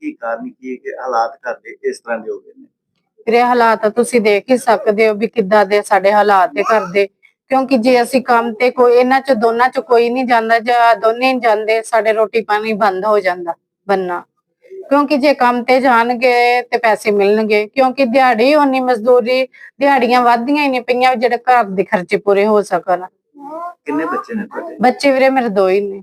ਕੀ ਕਾਰਨ ਕੀ ਹੈ ਕਿ ਹਾਲਾਤ ਘਰ ਦੇ ਇਸ ਤਰ੍ਹਾਂ ਦੇ ਹੋ ਗਏ ਨੇ? ਵੀਰੇ ਹਾਲਾਤ ਤੁਸੀਂ ਦੇਖ ਹੀ ਸਕਦੇ ਹੋ ਵੀ ਕਿੱਦਾਂ ਦੇ ਸਾਡੇ ਹਾਲਾਤ ਦੇ ਘਰ ਦੇ ਕਿਉਂਕਿ ਜੇ ਅਸੀਂ ਕੰਮ ਤੇ ਕੋਈ ਇਹਨਾਂ ਚ ਦੋਨਾਂ ਚ ਕੋਈ ਨਹੀਂ ਜਾਂਦਾ ਜਾਂ ਦੋਨੇ ਨਹੀਂ ਜਾਂਦੇ ਸਾਡੇ ਰੋਟੀ ਪਾਣੀ ਬੰਦ ਹੋ ਜਾਂਦਾ ਬੰਨਾ। ਕਿਉਂਕਿ ਜੇ ਕੰਮ ਤੇ ਜਾਣਗੇ ਤੇ ਪੈਸੇ ਮਿਲਣਗੇ ਕਿਉਂਕਿ ਦਿਹਾੜੀ ਹੋਣੀ ਮਜ਼ਦੂਰੀ ਦਿਹਾੜੀਆਂ ਵੱਧਦੀਆਂ ਹੀ ਨਹੀਂ ਪਈਆਂ ਜਿਹੜੇ ਘਰ ਦੇ ਖਰਚੇ ਪੂਰੇ ਹੋ ਸਕਣ। ਕਿੰਨੇ ਬੱਚੇ ਨੇ ਤੁਹਾਡੇ? ਬੱਚੇ ਵੀਰੇ ਮੇਰੇ ਦੋ ਹੀ ਨੇ।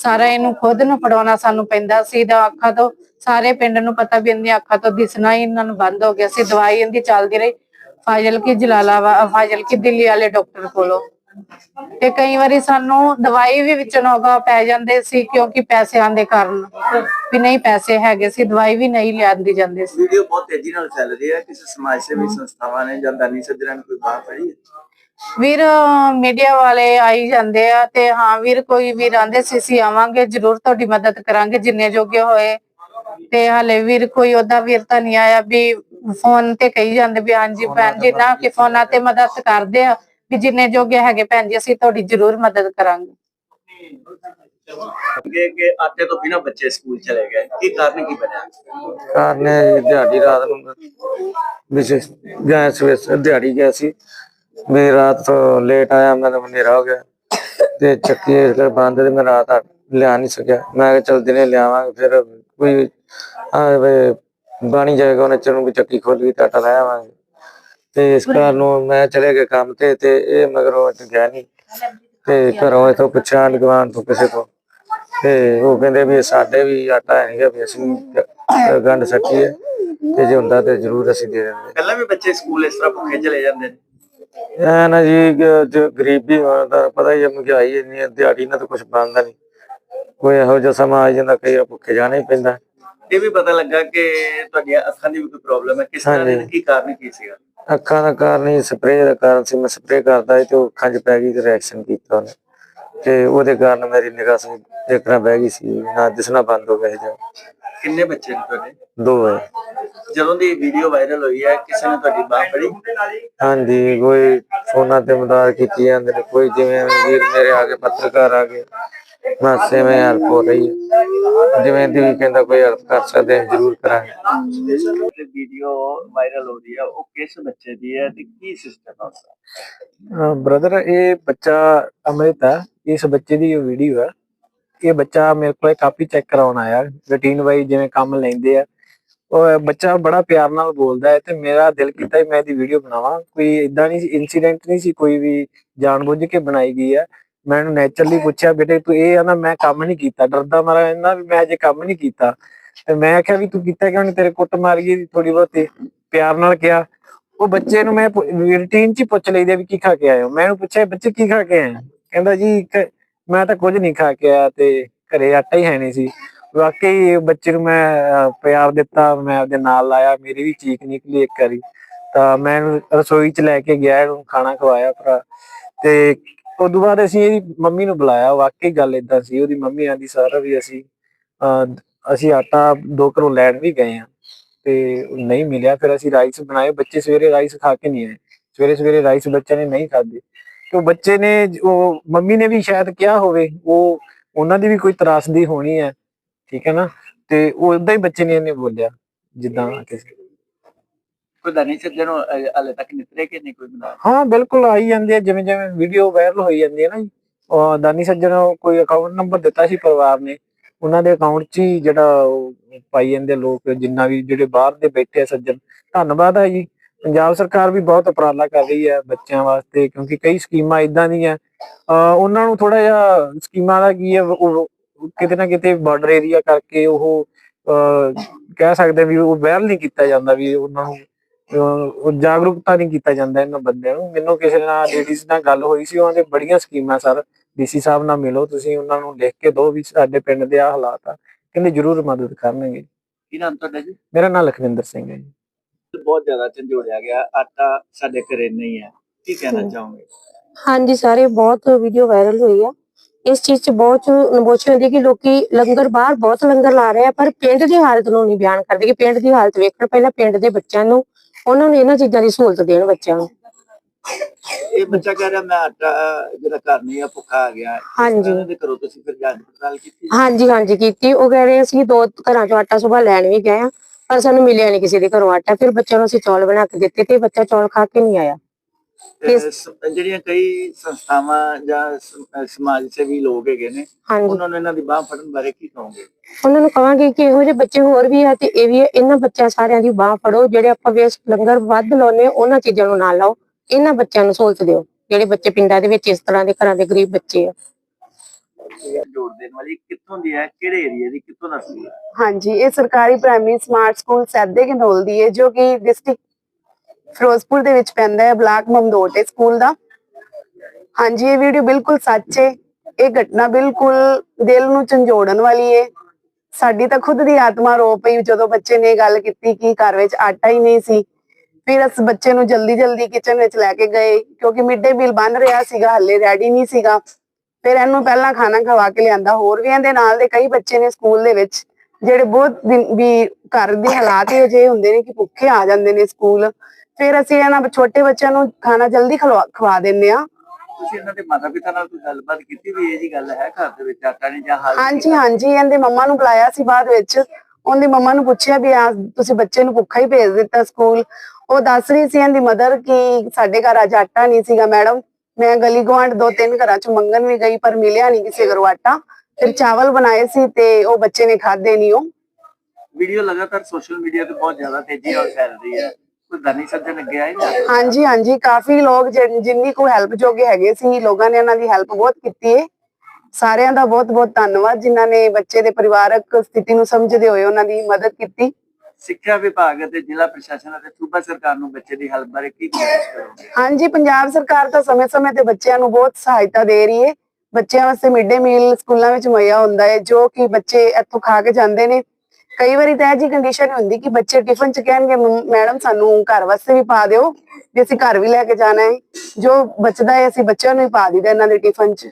ਸਾਰਾ ਇਹਨੂੰ ਖੁਦ ਨੂੰ ਫੜਾਉਣਾ ਸਾਨੂੰ ਪੈਂਦਾ ਸੀ ਦਾ ਅੱਖਾਂ ਤੋਂ ਸਾਰੇ ਪਿੰਡ ਨੂੰ ਪਤਾ ਵੀ ਇਹਦੀਆਂ ਅੱਖਾਂ ਤੋਂ ਦਿਸਣਾ ਹੀ ਇਹਨਾਂ ਨੂੰ ਬੰਦ ਹੋ ਗਿਆ ਸੀ, ਦਵਾਈ ਇਹਦੀ ਚੱਲਦੀ ਰਹੀ। ਫਾਜ਼ਲ ਕੀ ਜਲਾਲਾਬਾਦ ਫਾਜ਼ਲ ਕੀ ਦਿੱਲੀ ਵਾਲੇ ਡਾਕਟਰ ਕੋਲੋਂ। ਤੇ ਕਈ ਵਾਰੀ ਸਾਨੂੰ ਦਵਾਈ ਵੀ ਵਿੱਚ ਨੋਗਾ ਪੈ ਜਾਂਦੇ ਸੀ, ਕਿਉਂਕਿ ਪੈਸਿਆਂ ਦੇ ਕਾਰਨ ਵੀ ਨਹੀਂ ਪੈਸੇ ਹੈਗੇ ਸੀ, ਦਵਾਈ ਵੀ ਨਹੀਂ ਲਿਆਂਦੀ ਜਾਂਦੀ ਸੀ। ਵੀਡੀਓ ਬਹੁਤ ਤੇਜ਼ੀ ਨਾਲ ਚੱਲ ਰਹੀ ਹੈ, ਕਿਸੇ ਸਮਾਜ ਸੇਵੀ ਸੰਸਥਾਵਾਂ ਨੇ ਜਾਂ ਦਾਨੀ ਸੱਜਣਾ ਨੇ ਕੋਈ ਬਾਤ ਫੜੀ ਹੈ? ਵੀਰ ਮੀਡੀਆ ਵਾਲੇ ਆਈ ਜਾਂਦੇ ਆ ਤੇ ਹਾਂ ਵੀਰ ਕੋਈ ਵੀਰ ਆਂਦੇ ਸੀ ਅਸੀਂ ਆਵਾਂਗੇ ਜ਼ਰੂਰ ਤੁਹਾਡੀ ਮਦਦ ਕਰਾਂਗੇ ਜਿੰਨੇ ਜੋਗੇ ਹੋਏ। ਤੇ ਹਲੇ ਵੀਰ ਕੋਈ ਉਹਦਾ ਵੀਰ ਤਾਂ ਨਹੀਂ ਆਇਆ ਵੀ ਫੋਨ ਤੇ ਕਹੀ ਜਾਂਦੇ ਵੀ ਹਾਂਜੀ ਭੈਣ ਜੀ ਨਾ ਕਿ ਫੋਨਾਂ ਤੇ ਮਦਦ ਕਰਦੇ ਆ ਵੀ ਜਿੰਨੇ ਜੋਗੇ ਹੈਗੇ ਭੈਣ ਜੀ ਅਸੀਂ ਤੁਹਾਡੀ ਜ਼ਰੂਰ ਮਦਦ ਕਰਾਂਗੇ। ਕਿ ਕਿ ਆਟੇ ਤੋਂ ਬਿਨਾਂ ਬੱਚੇ ਸਕੂਲ ਚਲੇ ਗਏ। ਕੀ ਕਾਰਨ ਕੀ ਬਣਿਆ? ਕਾਰਨ ਇਹ ਦਿਹਾੜੀ ਰਾਤ ਨੂੰ ਵਿਸ਼ੇਸ਼ ਗਿਆ ਸਵੇਰ ਦਿਹਾੜੀ ਗਿਆ ਸੀ। ਮੈਂ ਰਾਤ ਲੇਟ ਆਇਆ ਮੈਨੂੰ ਹਨੇਰਾ ਹੋ ਗਿਆ। ਤੇ ਚੱਕੀ ਇਸ ਕਰ ਬੰਦ ਤੇ ਮੈਂ ਰਾਤ ਲਿਆ ਨਹੀਂ ਸਕਿਆ। ਮੈਂ ਕਿਹਾ ਚਲ ਦਿਨੇ ਲਿਆਵਾਂਗੇ, ਫਿਰ ਕੋਈ ਆ ਬਾਣੀ ਜਾਏਗਾ, ਉਹਨੇ ਚਰਨ ਵੀ ਚੱਕੀ ਖੋਲ ਗਈ ਤਾਂ ਆਟਾ ਤੇ ਇਸ ਕਾਰਨ ਨੂੰ ਮੈਂ ਚਲੇ ਗਿਆ ਕੰਮ ਤੇ ਤੇ ਇਹ ਮਗਰੋਂ ਅੱਜ ਗਿਆ ਨਹੀਂ। ਤੇ ਘਰੋਂ ਇਥੋਂ ਪੁੱਛਿਆ ਗਵਾਨ ਤੋਂ ਕਿਸੇ ਤੋਂ। ਤੇ ਉਹ ਕਹਿੰਦੇ ਵੀ ਸਾਡੇ ਵੀ ਆਟਾ ਹੈਗਾ ਵੀ ਅਸੀਂ ਗੰਢ ਸਕੀਏ ਤੇ ਜੇ ਹੁੰਦਾ ਤੇ ਜ਼ਰੂਰ ਅਸੀਂ ਦੇ ਦਿੰਦੇ। ਪਹਿਲਾਂ ਵੀ ਬੱਚੇ ਸਕੂਲ ਇਸ ਤਰ੍ਹਾਂ ਭੁੱਖੇ ਚਲੇ ਜਾਂਦੇ ਨੇ। ਐ ਨਾ ਜੀ ਜੋ ਗਰੀਬੀ ਹੋਣ ਦਾ ਪਤਾ ਹੀ ਹੈ ਮਹਿੰਗਾਈ ਇੰਨੀ ਹੈ ਦਿਹਾੜੀ ਨਾਲ ਤਾਂ ਕੁਝ ਬਣਦਾ ਨਹੀਂ। ਕੋਈ ਇਹੋ ਜਿਹਾ ਸਮਾਂ ਆ ਜਾਂਦਾ ਕਈ ਵਾਰ ਭੁੱਖੇ ਜਾਣਾ ਹੀ ਪੈਂਦਾ। ਇਹ ਵੀ ਪਤਾ ਲੱਗਾ ਕਿ ਤੁਹਾਡੀਆਂ ਅੱਖਾਂ ਦੀ ਵੀ ਕੋਈ ਪ੍ਰੋਬਲਮ ਹੈ। ਕਿਸ ਤਰ੍ਹਾਂ ਦੀ ਹਾਂਜੀ। ਕੀ ਕਾਰਨ ਕੀ ਸੀਗਾ? ਅੱਖਾਂ ਦਾ ਕਾਰਨ ਹੀ ਸਪਰੇਅ ਦਾ ਕਾਰਨ ਸੀ। ਮੈਂ ਸਪਰੇਅ ਕਰਦਾ ਸੀ ਤੇ ਉਹ ਅੱਖਾਂ 'ਚ ਪੈ ਗਈ ਤੇ ਰਿਐਕਸ਼ਨ ਕੀਤਾ ਉਹਨੇ। ਤੇ ਉਹਦੇ ਕਾਰਨ ਮੇਰੀ ਨਿਗਾਹ ਸੀ ਦੇਖਣਾ ਬਹਿ ਗਈ ਸੀ। ਨਾ ਦਿਸਣਾ ਬੰਦ ਹੋ ਗਿਆ ਸੀ। ਕਿੰਨੇ ਬੱਚੇ ਨੇ ਤੁਹਾਡੇ? ਦੋ ਹੈ। ਜਦੋਂ ਦੀ ਵੀਡੀਓ ਵਾਇਰਲ ਹੋਈ ਹੈ ਕਿਸੇ ਨੇ ਤੁਹਾਡੀ ਬਾਹ ਫੜੀ? ਹਾਂਜੀ ਕੋਈ ਫੋਨਾਂ ਤੇ ਮਦਦ ਕੀਤੀ ਜਾਂਦੇ ਨੇ ਕੋਈ ਜਿਵੇਂ ਵੀਰ ਮੇਰੇ ਆ ਗਏ ਪੱਤਰਕਾਰ ਆ ਗਏ ਮਾਸੇ ਮੈਂ ਹੈਲਪ ਹੋ ਰਹੀ ਹੈ। ਜਿਵੇਂ ਦੀ ਵੀ ਕਹਿੰਦਾ ਕੋਈ ਹੈਲਪ ਕਰ ਸਕਦੇ ਹਾਂ ਜ਼ਰੂਰ ਕਰਾਂਗੇ। ਤੇ ਵੀਡੀਓ ਵਾਇਰਲ ਹੋ ਰਹੀ ਹੈ ਉਹ ਕਿਸ ਬੱਚੇ ਦੀ ਹੈ ਤੇ ਕੀ ਸਿਸਟਮ ਹੈ ਉਸਦਾ? ਬ੍ਰਦਰ ਇਹ ਬੱਚਾ ਅੰਮ੍ਰਿਤ ਹੈ। ਇਸ ਬੱਚੇ ਦੀ ਇਹ ਵੀਡੀਓ ਹੈ। ਇਹ ਬੱਚਾ ਮੇਰੇ ਕੋਲ ਕਾਪੀ ਚੈੱਕ ਕਰਾਉਣ ਆਇਆ। ਰੂਟੀਨ ਵਾਈ ਜਿਵੇਂ ਕੰਮ ਲੈਂਦੇ ਆ ਬੱਚਾ ਬੜਾ ਪਿਆਰ ਨਾਲ ਬੋਲਦਾ ਹੈ ਤੇ ਮੇਰਾ ਦਿਲ ਕੀਤਾ ਮੈਂ ਇਹਦੀ ਵੀਡੀਓ ਬਣਾਵਾਂ। ਕੋਈ ਇਦਾਂ ਨਹੀਂ ਇਨਸੀਡੈਂਟ ਨਹੀਂ ਸੀ ਕੋਈ ਵੀ ਜਾਣਬੁੱਝ ਕੇ ਬਣਾਈ ਗਈ ਹੈ। ਮੈਂ ਇਹਨੂੰ ਨੇਚਰਲੀ ਪੁੱਛਿਆ, ਬੇਟੇ ਤੂੰ ਇਹ ਆ ਨਾ, ਮੈਂ ਕੰਮ ਨਹੀਂ ਕੀਤਾ। ਡਰਦਾ ਮਾਰਾ ਇਹਨਾਂ ਵੀ ਮੈਂ ਅਜੇ ਕੰਮ ਨਹੀਂ ਕੀਤਾ। ਤੇ ਮੈਂ ਆਖਿਆ ਵੀ ਤੂੰ ਕੀਤਾ ਕਿਉਂ ਨਹੀਂ ਤੇਰੇ ਕੁੱਟ ਮਾਰੀ ਥੋੜੀ ਬਹੁਤ ਪਿਆਰ ਨਾਲ ਕਿਹਾ। ਉਹ ਬੱਚੇ ਨੂੰ ਮੈਂ ਰੂਟੀਨ ਚ ਪੁੱਛ ਲਈਦੇ ਵੀ ਕੀ ਖਾ ਕੇ ਆਏ ਹੋ? ਮੈਂ ਉਹਨੂੰ ਪੁੱਛਿਆ, ਬੱਚੇ ਕੀ ਖਾ ਕੇ ਆਏ? ਕਹਿੰਦਾ ਜੀ ਮੈਂ ਤਾਂ ਕੁਝ ਨਹੀਂ ਖਾ ਕੇ ਆਇਆ ਤੇ ਘਰੇ ਆਟਾ ਹੀ ਹੈ ਨਹੀਂ ਸੀ। ਵਾਕਈ ਬੱਚੇ ਨੂੰ ਮੈਂ ਪਿਆਰ ਦਿੱਤਾ, ਮੈਂ ਆਪਦੇ ਨਾਲ ਲਾਇਆ, ਮੇਰੀ ਵੀ ਚੀਕ ਨਿਕਲੀ ਇੱਕ ਵਾਰੀ। ਤਾਂ ਮੈਂ ਰਸੋਈ ਚ ਲੈ ਕੇ ਗਿਆ, ਇਹਨੂੰ ਖਾਣਾ ਖਵਾਇਆ ਭਰਾ। ਤੇ ਉਦੋਂ ਬਾਅਦ ਅਸੀਂ ਇਹਦੀ ਮੰਮੀ ਨੂੰ ਬੁਲਾਇਆ, ਵਾਕਈ ਗੱਲ ਇਦਾਂ ਸੀ, ਉਹਦੀ ਮੰਮੀ ਆਂਦੀ, ਸਾਰਾ ਵੀ ਅਸੀਂ ਅਸੀਂ ਆਟਾ ਦੋ ਘਰੋਂ ਲੈਣ ਵੀ ਗਏ ਆ। ਤੇ ਨਹੀਂ ਮਿਲਿਆ, ਫਿਰ ਅਸੀਂ ਰਾਈਸ ਬਣਾਏ। ਬੱਚੇ ਸਵੇਰੇ ਰਾਈਸ ਖਾ ਕੇ ਨਹੀਂ ਆਏ। ਸਵੇਰੇ ਸਵੇਰੇ ਰਾਈਸ ਬੱਚਿਆਂ ਨੇ ਨਹੀਂ ਖਾਦੇ ਤੇ ਉਹ ਬੱਚੇ ਨੇ, ਉਹ ਮੰਮੀ ਨੇ ਵੀ ਸ਼ਾਇਦ ਕਿਹਾ ਹੋਵੇ, ਉਹ, ਉਹਨਾਂ ਦੀ ਵੀ ਕੋਈ ਤਰਾਸਦੀ ਹੋਣੀ ਹੈ। ਠੀਕ ਹੈ ਨਾ? ਤੇ ਉਹ ਉਦਾਂ ਹੀ ਬੱਚੇ ਨੇ ਇਹਨੇ ਬੋਲਿਆ ਜਿੱਦਾਂ ਕਿਸੇ ਕੋਈ ਦਾਨੀ ਸੱਜਣ ਹਲੇ ਤੱਕ ਨਿਤਰੇ ਕਿ ਨਹੀਂ ਕੋਈ ਬਣਾ ਹਾਂ ਬਿਲਕੁਲ ਆਈ ਜਾਂਦੇ ਆ ਜਿਵੇਂ ਜਿਵੇਂ ਵੀਡੀਓ ਵਾਇਰਲ ਹੋਈ ਜਾਂਦੀ ਹੈ ਨਾ ਜੀ। ਉਹ ਦਾਨੀ ਸੱਜਣ ਕੋਈ ਅਕਾਊਂਟ ਨੰਬਰ ਦਿੱਤਾ ਸੀ ਪਰਿਵਾਰ ਨੇ। ਉਹਨਾਂ ਦੇ ਅਕਾਊਂਟ 'ਚ ਹੀ ਜਿਹੜਾ ਪਾਈ ਜਾਂਦੇ ਲੋਕ ਜਿੰਨਾ ਵੀ ਜਿਹੜੇ ਬਾਹਰ ਦੇ ਬੈਠੇ ਆ ਸੱਜਣ। ਧੰਨਵਾਦ ਹੈ ਜੀ। ਪੰਜਾਬ ਸਰਕਾਰ ਵੀ ਬਹੁਤ ਉਪਰਾਲਾ ਕਰ ਰਹੀ ਹੈ ਬੱਚਿਆਂ ਵਾਸਤੇ ਕਿਉਂਕਿ ਕਈ ਸਕੀਮਾਂ ਇਦਾਂ ਦੀਆਂ ਉਹਨਾਂ ਨੂੰ ਥੋੜਾ ਜਿਹਾ ਸਕੀਮਾਂ ਦਾ ਕੀ ਹੈ ਉਹ ਕਿਤੇ ਨਾ ਕਿਤੇ ਬਾਰਡਰ ਏਰੀਆ ਕਰਕੇ ਉਹ ਕਹਿ ਸਕਦੇ ਵੀ ਉਹ ਵੈਲ ਨਹੀਂ ਕੀਤਾ ਜਾਂਦਾ ਵੀ ਉਹਨਾਂ ਨੂੰ ਉਹ ਜਾਗਰੂਕਤਾ ਨਹੀਂ ਕੀਤਾ ਜਾਂਦਾ ਇਹਨਾਂ ਬੰਦਿਆਂ ਨੂੰ। ਮੈਨੂੰ ਕਿਸੇ ਨਾਲ ਲੇਡੀਜ਼ ਨਾਲ ਗੱਲ ਹੋਈ ਸੀ ਉਹਨਾਂ ਦੇ ਬੜੀਆਂ ਸਕੀਮਾਂ ਸਰ। ਡੀਸੀ ਸਾਹਿਬ ਨਾਲ ਮਿਲੋ ਤੁਸੀਂ ਉਹਨਾਂ ਨੂੰ ਲਿਖ ਕੇ ਦਿਓ ਵੀ ਸਾਡੇ ਪਿੰਡ ਦੇ ਆ ਹਾਲਾਤ ਆ। ਕਹਿੰਦੇ ਜ਼ਰੂਰ ਮਦਦ ਕਰਨਗੇ। ਕੀ ਨਾਮ ਤੁਹਾਡਾ ਜੀ? ਮੇਰਾ ਨਾਮ ਲਖਵਿੰਦਰ ਸਿੰਘ ਹੈ ਜੀ। ਬਹੁਤ ਜ਼ਿਆਦਾ ਝੰਜੋੜਿਆ ਗਿਆ। ਆਟਾ ਸਾਡੇ ਘਰੇ ਨਹੀਂ ਹੈ। ਕੀ ਕਹਿਣਾ ਚਾਹੋਗੇ? ਹਾਂਜੀ ਸਾਰੇ ਬਹੁਤ ਵੀਡੀਓ ਵਾਇਰਲ ਹੋਈ ਆ। ਇਸ ਚੀਜ਼ 'ਚ ਬਹੁਤ ਨਬੋਚੀ ਹੁੰਦੀ ਕਿ ਲੋਕੀ ਲੰਗਰ ਬਾਹਰ ਬਹੁਤ ਲੰਗਰ ਲਾ ਰਹੇ ਆ ਪਰ ਪਿੰਡ ਦੀ ਹਾਲਤ ਨੂੰ ਨਹੀਂ ਬਿਆਨ ਕਰਦੇ ਕਿ ਪਿੰਡ ਦੀ ਹਾਲਤ ਵੇਖਣ ਪਹਿਲਾਂ ਪਿੰਡ ਦੇ ਬੱਚਿਆਂ ਨੂੰ ਉਹਨਾਂ ਨੂੰ ਇਹਨਾਂ ਚੀਜ਼ਾਂ ਦੀ ਸਹੂਲਤ ਦੇਣ ਬੱਚਿਆਂ ਨੂੰ। ਇਹ ਬੱਚਾ ਕਹਿ ਰਿਹਾ ਮੈਂ ਆਟਾ ਜਿਹੜਾ ਘਰ ਨਹੀਂ ਆ ਭੁੱਖਾ ਆ ਗਿਆ। ਹਾਂਜੀ। ਇਹਨਾਂ ਦੇ ਘਰੋਂ ਤੁਸੀਂ ਫਿਰ ਜਾਂਚ ਪੜਤਾਲ ਕੀਤੀ? ਹਾਂਜੀ ਹਾਂਜੀ ਕੀਤੀ। ਉਹ ਕਹਿ ਰਹੇ ਅਸੀਂ ਦੋ ਘਰਾਂ ਚੋਂ ਆਟਾ ਸੁਬਾ ਲੈਣ ਵੀ ਗਏ ਆ ਪਰ ਸਾਨੂੰ ਮਿਲਿਆ ਨਹੀਂ ਕਿਸੇ ਦੇ ਘਰੋਂ ਆਟਾ। ਫਿਰ ਬੱਚਿਆਂ ਨੂੰ ਅਸੀਂ ਚੌਲ ਬਣਾ ਕੇ ਦਿੱਤੇ ਤੇ ਬੱਚਾ ਚੌਲ ਖਾ ਕੇ ਨਹੀਂ ਆਇਆ। ਤੇ ਸ- ਜਿਹੜੀਆਂ ਕਈ ਸੰਸਥਾਵਾਂ ਜਾਂ ਸ- ਅਹ ਸਮਾਜ ਸੇਵੀ ਲੋਕ ਹੈਗੇ ਨੇ ਹਾਂਜੀ। ਉਹਨਾਂ ਨੂੰ ਇਹਨਾਂ ਦੀ ਬਾਹ ਫੜਨ ਬਾਰੇ ਕੀ ਕਹੋਗੇ? ਉਹਨਾਂ ਨੂੰ ਕਹਾਂਗੇ ਕਿ ਇਹੋ ਜਿਹੇ ਬੱਚੇ ਹੋਰ ਵੀ ਆ ਤੇ ਇਹ ਵੀ ਆ। ਇਹਨਾਂ ਬੱਚਿਆਂ ਸਾਰਿਆਂ ਦੀ ਬਾਹ ਫੜੋ ਜਿਹੜੇ ਆਪਾਂ ਵੇਸਟ ਲੰਗਰ ਵੱਧ ਲਾਉਨੇ ਉਹਨਾਂ ਚੀਜ਼ਾਂ ਨੂੰ ਨਾ ਲਾਓ। ਇਹਨਾਂ ਬੱਚਿਆਂ ਨੂੰ ਸਹੂਲਤ ਦਿਓ ਜਿਹੜੇ ਬੱਚੇ ਪਿੰਡਾਂ ਦੇ ਵਿੱਚ ਇਸ ਤਰ੍ਹਾਂ ਦੇ ਘਰਾਂ ਦੇ ਗਰੀਬ ਬੱਚੇ ਆ। ਜੋੜ ਦੇਣ ਵਾਲੀ ਕਿੱਥੋਂ ਦੀ ਹੈ ਕਿਹੜੇ ਏਰੀਆ ਦੀ ਕਿੱਥੋਂ ਨਸਲੀ ਹੈ ਹਾਂਜੀ ਇਹ ਸਰਕਾਰੀ primary smart school Saide Ghanaul ਦੀ ਹੈ ਜੋ ਕਿ ਡਿਸਟ੍ਰਿਕਟ ਫਿਰੋਜ਼ਪੁਰ ਦੇ ਵਿੱਚ ਪੈਂਦਾ ਹੈ ਬਲਾਕ ਮਮਦੋਟ ਹੈ ਸਕੂਲ ਦਾ। ਹਾਂਜੀ, ਇਹ ਵੀਡੀਓ ਬਿਲਕੁਲ ਸੱਚ ਹੈ ਇਹ ਘਟਨਾ ਬਿਲਕੁਲ ਦਿਲ ਨੂੰ ਝੰਜੋੜਨ ਵਾਲੀ ਹੈ ਸਾਡੀ ਤਾਂ ਖੁਦ ਦੀ ਆਤਮਾ ਰੋ ਪਈ ਜਦੋਂ ਬੱਚੇ ਨੇ ਗੱਲ ਕੀਤੀ ਕਿ ਘਰ ਵਿੱਚ ਆਟਾ ਹੀ ਨਹੀਂ ਸੀ। ਫਿਰ ਉਸ ਬੱਚੇ ਨੂੰ ਜਲਦੀ ਜਲਦੀ ਕਿਚਨ ਵਿੱਚ ਲੈ ਕੇ ਗਏ ਕਿਉਂਕਿ ਮਿਡ ਡੇ ਮੀਲ ਬਣ ਰਿਹਾ ਸੀਗਾ, ਹੱਲੇ ਰੈਡੀ ਨਹੀਂ ਸੀਗਾ। ਫਿਰ ਇਹਨੂੰ ਪਹਿਲਾਂ ਖਾਣਾ ਖਵਾ ਕੇ ਲਿਆਂਦਾ। ਹੋਰ ਵੀ ਇਹਦੇ ਨਾਲ ਦੇ ਕਈ ਬੱਚੇ ਨੇ ਸਕੂਲ ਦੇ ਵਿੱਚ ਜਿਹੜੇ ਬਹੁਤ ਦਿਨ ਵੀ ਘਰ ਦੇ ਹਾਲਾਤ ਹੀ ਅਜੇ ਹੁੰਦੇ ਨੇ ਕਿ ਭੁੱਖੇ ਆ ਜਾਂਦੇ ਨੇ ਸਕੂਲ। ਫਿਰ ਅਸੀਂ ਇਹਨਾਂ ਛੋਟੇ ਬੱਚਿਆਂ ਨੂੰ ਖਾਣਾ ਜਲਦੀ ਖਲਵਾ- ਖਵਾ ਦਿੰਦੇ ਆ ਤੁਸੀਂ ਇਹਨਾਂ ਦੇ ਮਾਤਾ ਪਿਤਾ ਨਾਲ ਕੋਈ ਗੱਲਬਾਤ ਕੀਤੀ ਵੀ ਇਹ ਜੀ ਗੱਲ ਹੈ ਘਰ ਦੇ ਵਿੱਚ ਆਟਾ ਨਹੀਂ ਜਾਂ ਹਾਲ ਹਾਂਜੀ ਹਾਂਜੀ ਇਹਦੇ ਮੰਮਾ ਨੂੰ ਬੁਲਾਇਆ ਸੀ ਬਾਅਦ ਵਿੱਚ। ਉਹਦੀ ਮੰਮਾ ਨੂੰ ਪੁੱਛਿਆ ਵੀ ਆ ਤੁਸੀਂ ਬੱਚੇ ਨੂੰ ਭੁੱਖਾ ਹੀ ਭੇਜ ਦਿੱਤਾ ਸਕੂਲ। ਉਹ ਦੱਸ ਰਹੀ ਸੀ ਇਹਦੀ ਮਦਰ ਕਿ ਸਾਡੇ ਘਰ ਅੱਜ ਆਟਾ ਨਹੀਂ ਸੀਗਾ ਮੈਡਮ। ਮੈਂ ਗਲੀ ਗੁਆਂਢ ਦੋ ਤਿੰਨ ਘਰਾਂ ਚ ਮੰਗਣ ਵੀ ਗਈ ਪਰ ਮਿਲਿਆ ਨਹੀਂ ਕਿਸੇ ਘਰੋਂ ਆਟਾ। ਫਿਰ ਚਾਵਲ ਬਣਾਏ ਸੀ ਤੇ ਉਹ ਬੱਚੇ ਨੇ ਖਾਦੇ ਨਹੀਂ ਉਹ। ਵੀਡੀਓ ਲਗਾਤਾਰ ਸੋਸ਼ਲ ਮੀਡੀਆ ਤੇ ਬਹੁਤ ਜ਼ਿਆਦਾ ਤੇਜ਼ੀ ਨਾਲ ਫੈਲ ਰਹੀ ਹੈ। ਕੋਈ ਦਾਨੀ ਸੱਜਣ ਅੱਗੇ ਆਏ ਨਾ ਹਾਂਜੀ ਹਾਂਜੀ ਕਾਫੀ ਲੋਕ ਜਿਨ- ਜਿੰਨੀ ਕੋ ਹੈਲਪ ਜੋਗੇ ਹੈਗੇ ਸੀ ਲੋਕਾਂ ਨੇ ਉਹਨਾਂ ਦੀ ਹੈਲਪ ਬਹੁਤ ਕੀਤੀ ਹੈ ਸਾਰਿਆਂ ਦਾ ਬਹੁਤ ਬਹੁਤ ਧੰਨਵਾਦ ਜਿਨ੍ਹਾਂ ਨੇ ਬੱਚੇ ਦੇ ਪਰਿਵਾਰਕ ਸਥਿਤੀ ਨੂੰ ਸਮਝਦੇ ਹੋਏ ਉਹਨਾਂ ਦੀ ਮਦਦ ਕੀਤੀ। ਸਿੱਖਿਆ ਵਿਭਾਗ ਅਤੇ ਜ਼ਿਲ੍ਹਾ ਪ੍ਰਸ਼ਾਸਨ ਅਤੇ ਸੂਬਾ ਸਰਕਾਰ ਨੂੰ ਬੱਚੇ ਦੀ ਹੈਲਪ ਬਾਰੇ ਕੀ ਕੋਸ਼ਿਸ਼ ਕਰੋਗੇ? ਹਾਂਜੀ ਪੰਜਾਬ ਸਰਕਾਰ ਤਾਂ ਸਮੇਂ-ਸਮੇਂ ਤੇ ਬੱਚਿਆਂ ਨੂੰ ਬਹੁਤ ਸਹਾਇਤਾ ਦੇ ਰਹੀ ਹੈ ਬੱਚਿਆਂ ਵਾਸਤੇ ਮਿਡ ਡੇ ਮੀਲ ਸਕੂਲਾਂ ਵਿੱਚ ਮੁਹੱਈਆ ਹੁੰਦਾ ਹੈ ਜੋ ਕਿ ਬੱਚੇ ਇੱਥੋਂ ਖਾ ਕੇ ਜਾਂਦੇ ਨੇ। ਕਈ ਵਾਰੀ ਤਾਂ ਇਹ ਜੀ ਕੰਡੀਸ਼ਨ ਹੁੰਦੀ ਕਿ ਬੱਚੇ ਟਿਫਨ ਚ ਕਹਿਣਗੇ ਮੈਡਮ, ਸਾਨੂੰ ਘਰ ਵਾਸਤੇ ਵੀ ਪਾ ਦਿਓ, ਵੀ ਅਸੀਂ ਘਰ ਵੀ ਲੈ ਕੇ ਜਾਣਾ ਹੈ। ਜੋ ਬਚਦਾ ਹੈ, ਅਸੀਂ ਬੱਚਿਆਂ ਨੂੰ ਹੀ ਪਾ ਦਿੰਦੇ ਇਹਨਾਂ ਦੇ ਟਿਫਨ ਚ।